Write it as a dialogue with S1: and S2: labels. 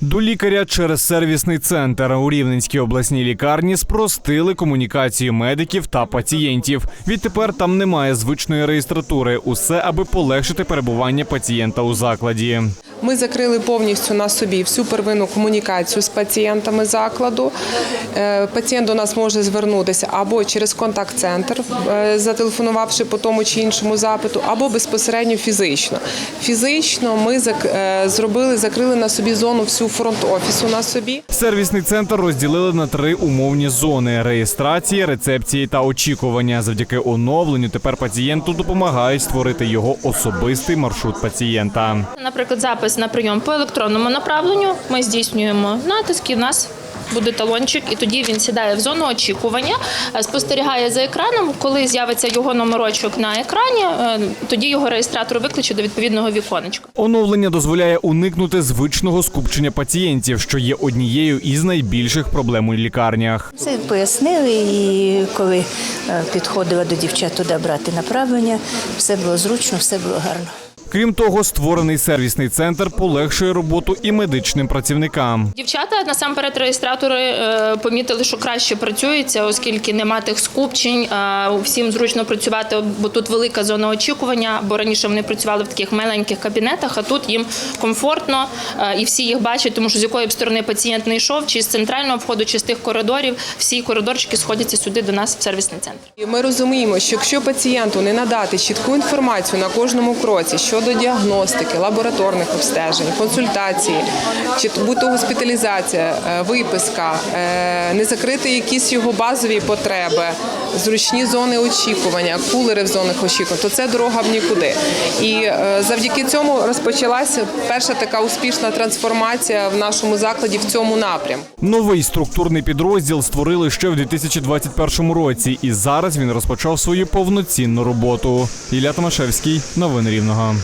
S1: До лікаря через сервісний центр у Рівненській обласній лікарні спростили комунікацію медиків та пацієнтів. Відтепер там немає звичної реєстратури. Усе аби полегшити перебування пацієнта у закладі.
S2: Ми закрили повністю на собі всю первинну комунікацію з пацієнтами закладу. Е, Пацієнт до нас може звернутися або через контакт-центр, е, зателефонувавши по тому чи іншому запиту, або безпосередньо фізично. Фізично ми е, зробили, закрили на собі зону всю фронт-офісу на собі.
S1: Сервісний центр розділили на три умовні зони: реєстрації, рецепції та очікування. Завдяки оновленню тепер пацієнту допомагають створити його особистий маршрут пацієнта.
S3: Наприклад, запис на прийом по електронному направленню. Ми здійснюємо натиск і в нас буде талончик, і тоді він сідає в зону очікування, е, спостерігає за екраном. Коли з'явиться його номерочок на екрані, е, тоді його реєстратор викличе до відповідного віконечка.
S1: Оновлення дозволяє уникнути звичного скупчення пацієнтів, що є однією із найбільших проблем у лікарнях.
S4: Все пояснили, і коли е, підходила до дівчат туди брати направлення, все було зручно, все було гарно.
S1: Крім того, створений сервісний центр полегшує роботу і медичним працівникам.
S3: Дівчата насамперед реєстратори е, помітили, що краще працюється, оскільки нема тих скупчень. Всім зручно працювати, бо тут велика зона очікування. Бо раніше вони працювали в таких маленьких кабінетах, а тут їм комфортно е, і всі їх бачать, тому що з якої б сторони пацієнт не йшов, чи з центрального входу, чи з тих коридорів, всі коридорчики сходяться сюди до нас в сервісний центр.
S2: Ми розуміємо, що якщо пацієнту не надати чітку інформацію на кожному кроці щодо діагностики, лабораторних обстежень, консультації, чи будь-то госпіталізація, е, виписка, е, не закрити якісь його базові потреби, зручні зони очікування, кулери в зонах очікування, то це дорога в нікуди. І е, завдяки цьому розпочалася перша така успішна трансформація в нашому закладі в цьому напрямку.
S1: Новий структурний підрозділ створили ще в 2021 році, і зараз він розпочав свою повноцінну роботу. Ілля Томашевський, новини Рівного.